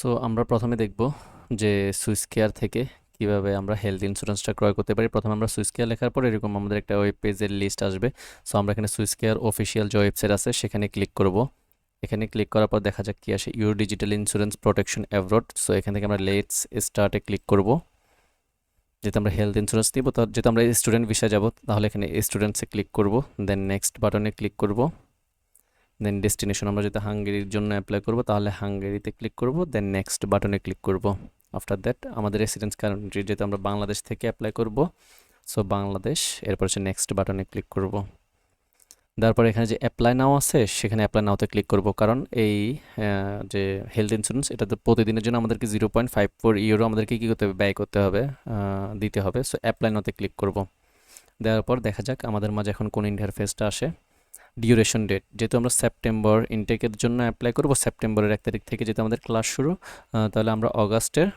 So আমরা প্রথমে দেখব যে সুইস কেয়ার থেকে কীভাবে আমরা হেলথ ইন্স্যুরেন্সটা ক্রয় করতে পারি। প্রথমে আমরা সুইস কেয়ার লেখার পর এরকম আমাদের একটা ওয়েব পেজের লিস্ট আসবে। সো আমরা এখানে সুইস কেয়ার অফিসিয়াল যে ওয়েবসাইট আছে, সেখানে ক্লিক করব। এখানে ক্লিক করার পর দেখা যাক কি আসে। Your digital insurance protection abroad so এখান থেকে আমরা লেটস স্টার্টে ক্লিক করব। যেহেতু আমরা হেলথ ইন্স্যুরেন্স নিব, তো যেহেতু আমরা স্টুডেন্ট ভিসা যাব, তাহলে এখানে স্টুডেন্টসে ক্লিক করব। দেন নেক্সট বাটনে ক্লিক করব। দেন ডেস্টিনেশন আমরা যদি হাঙ্গেরির জন্য অ্যাপ্লাই করব, তাহলে হাঙ্গেরিতে ক্লিক করব দেন নেক্সট বাটনে ক্লিক করব। আফটার দ্যাট আমাদের রেসিডেন্স কান্ট্রি যেহেতু আমরা বাংলাদেশ থেকে অ্যাপ্লাই করব সো বাংলাদেশ এরপর হচ্ছে নেক্সট বাটনে ক্লিক করব। তারপর এখানে যে অ্যাপ্লাই নাও আছে, সেখানে অ্যাপ্লাই নাওতে ক্লিক করব। কারণ এই যে হেলথ ইন্স্যুরেন্স এটা তো প্রতিদিনের জন্য আমাদেরকে zero point five four euro আমাদেরকে কী করতে হবে? ব্যয় করতে হবে দিতে হবে। সো অ্যাপ্লাই নাওতে ক্লিক করব। দেওয়ার পর দেখা যাক আমাদের মাঝে এখন কোন ইন্টারফেসটা আসে। ডিউরেশন ডেট যেহেতু আমরা সেপ্টেম্বর ইনটেকের জন্য অ্যাপ্লাই করব সেপ্টেম্বরের এক তারিখ থেকে যেহেতু আমাদের ক্লাস শুরু তাহলে আমরা অগাস্টের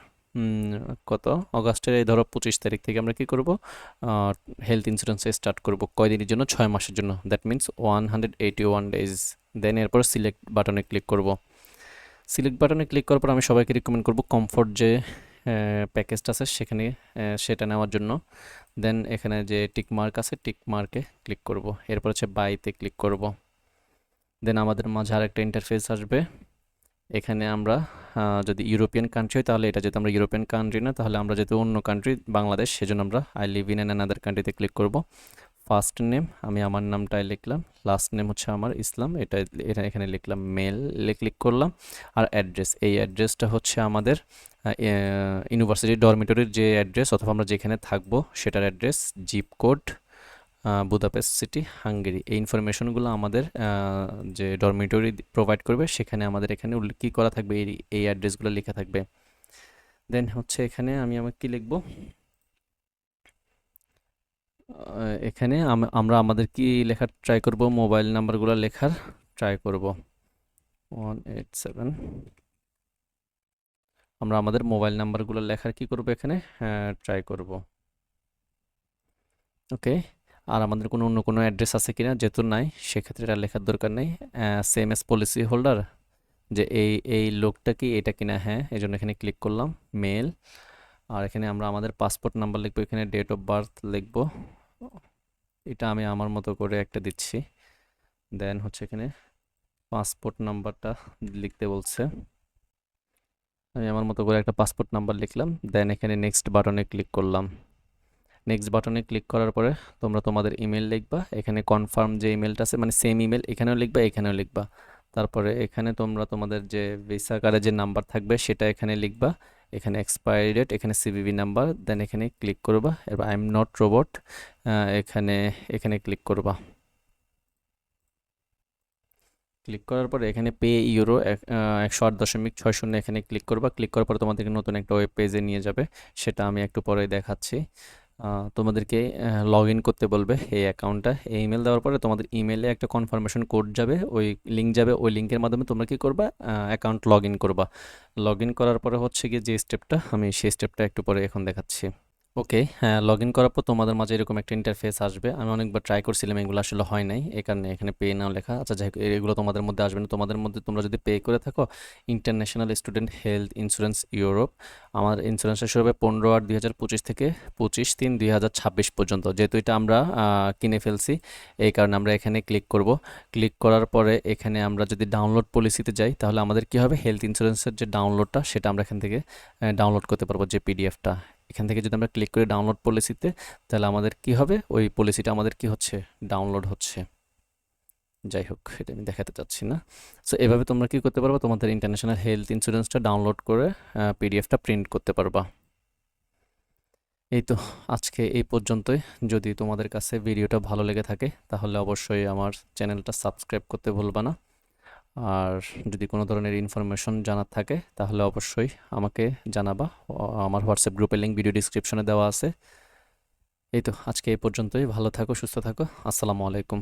কত? অগাস্টের এই ধরো পঁচিশ তারিখ থেকে আমরা কি করব? হেলথ ইন্স্যুরেন্সে স্টার্ট করব কয়দিনের জন্য? ছয় মাসের জন্য। That means one hundred eighty one days then এরপর সিলেক্ট বাটনে ক্লিক করব। সিলেক্ট বাটনে ক্লিক করার পর আমি সবাইকে রিকমেন্ড করব কমফোর্ট যে প্যাকেজটা আছে সেখানে সেটা নেওয়ার জন্য। দেন এখানে যে টিক মার্ক আছে টিক মার্কে ক্লিক করব। এরপর হচ্ছে বাইতে ক্লিক করব। দেন আমাদের মাঝে আরেকটা ইন্টারফেস আসবে। এখানে আমরা যদি ইউরোপিয়ান কান্ট্রি হয়, তাহলে এটা যেহেতু আমরা ইউরোপিয়ান কান্ট্রি না, তাহলে আমরা যেহেতু অন্য কান্ট্রি বাংলাদেশ সেজন্য আমরা I live in an another কান্ট্রিতে ক্লিক করব। ফার্স্ট নেম আমি আমার নামটাই লিখলাম। লাস্ট নেম হচ্ছে আমার ইসলাম। এটা এটা এখানে লিখলাম। মেল ক্লিক করলাম। আর অ্যাড্রেস এই অ্যাড্রেসটা হচ্ছে আমাদের ইউনিভার্সিটি ডরমিটরির যে অ্যাড্রেস অথবা আমরা যেখানে থাকব সেটার address zip code Budapest city Hungary এই ইনফরমেশনগুলো আমাদের যে ডরমিটরি প্রোভাইড করবে সেখানে আমাদের এখানে কী করা থাকবে, এই এই অ্যাড্রেসগুলো লেখা থাকবে। দেন হচ্ছে এখানে আমি আমার কি লিখব? এখানে আমরা আমাদের কি লেখার ট্রাই করব? মোবাইল নাম্বারগুলো লেখার ট্রাই করব। ওয়ান এইট সেভেন আমরা আমাদের মোবাইল নাম্বারগুলো লেখার কি করব এখানে? ট্রাই করব। ওকে, আর আমাদের কোনো অন্য কোনো অ্যাড্রেস আছে কিনা? যেহেতু নাই, সেক্ষেত্রে এটা লেখার দরকার নেই। সেম এস পলিসি হোল্ডার যে এই এই লোকটা কি, এটা কিনা? হ্যাঁ এই জন্য এখানে ক্লিক করলাম মেল আর এখানে আমরা আমাদের পাসপোর্ট নাম্বার লিখব, এখানে ডেট অফ বার্থ লিখব। এটা আমি আমার মতো করে একটা দিচ্ছি। দেন হচ্ছে এখানে পাসপোর্ট নাম্বারটা লিখতে বলছে। আমি আমার মতো করে একটা পাসপোর্ট নাম্বার লিখলাম দেন এখানে নেক্সট বাটনে ক্লিক করলাম। নেক্সট বাটনে ক্লিক করার পরে তোমরা তোমাদের ইমেল লিখবা, এখানে কনফার্ম যে ইমেলটা আছে মানে সেম ইমেল এখানেও লিখবা এখানেও লিখবা। তারপরে এখানে তোমরা তোমাদের যে ভিসা কার্ডের যে নাম্বার থাকবে, সেটা এখানে লিখবা। এখানে এক্সপায়ারি ডেট এখানে সিভিভি নাম্বার দেন এখানে ক্লিক করবা। এবার আই এম নট রোবট এখানে এখানে ক্লিক করবা। ক্লিক করার পরে এখানে পে ইউরো একশো আট দশমিক ছয় শূন্য এখানে ক্লিক করবা। ক্লিক করার পর তোমাদেরকে নতুন একটা ওয়েব পেজে নিয়ে যাবে। সেটা আমি একটু পরে দেখাচ্ছি। তোমাদেরকে লগ ইন করতে বলবে এই অ্যাকাউন্টটা এই ইমেল দেওয়ার পরে তোমাদের ইমেলে একটা কনফার্মেশন কোড যাবে। ওই লিঙ্ক যাবে। ওই লিঙ্কের মাধ্যমে তোমরা কি করবা? অ্যাকাউন্ট লগ ইন করবা। লগ ইন করার পরে হচ্ছে গিয়ে যে স্টেপটা আমি সেই স্টেপটা একটু পরে এখন দেখাচ্ছি। ওকে হ্যাঁ লগ ইন করার পর তোমাদের মাঝে এরকম একটা ইন্টারফেস আসবে। আমি অনেকবার ট্রাই করছিলাম, এগুলো আসলে হয় নাই। এই কারণে এখানে পে নাও লেখা। আচ্ছা যাই এগুলো তোমাদের মধ্যে আসবে না। তোমাদের মধ্যে তোমরা যদি পে করে থাকো international student health insurance Europe আমার ইন্স্যুরেন্সটা শুরু হবে পনেরো আট দুই হাজার পঁচিশ থেকে পঁচিশ তিন দুই হাজার ছাব্বিশ পর্যন্ত। যেহেতু এটা আমরা কিনে ফেলছি, এই কারণে আমরা এখানে ক্লিক করব। ক্লিক করার পরে এখানে আমরা যদি ডাউনলোড পলিসিতে যাই, তাহলে আমাদের কি হবে? হেলথ ইন্স্যুরেন্সের যে ডাউনলোডটা সেটা আমরা এখান থেকে ডাউনলোড করতে পারব যে পিডিএফটা এখান থেকে যদি আমরা ক্লিক করি ডাউনলোড পলিসিতে তাহলে আমাদের কি হবে? ওই পলিসিটা আমাদের কি হচ্ছে? ডাউনলোড হচ্ছে। যাই হোক, এটা আমি দেখাতে চাচ্ছি না। সো এভাবে তোমরা কি করতে পারবা? তোমাদের ইন্টারন্যাশনাল হেলথ ইন্স্যুরেন্সটা ডাউনলোড করে পিডিএফটা প্রিন্ট করতে পারবা। এই তো, আজকে এই পর্যন্তই। যদি তোমাদের কাছে ভিডিওটা ভালো লেগে থাকে, তাহলে অবশ্যই আমার চ্যানেলটা সাবস্ক্রাইব করতে ভুলবা না। আর যদি কোনো ধরনের ইনফরমেশন জানার থাকে, তাহলে অবশ্যই আমাকে জানাবা। আমার হোয়াটসঅ্যাপ গ্রুপের লিঙ্ক ভিডিও ডিসক্রিপশনে দেওয়া আছে। এই তো, আজকে এই পর্যন্তই। ভালো থাকো, সুস্থ থাকো। আসসালামু আলাইকুম।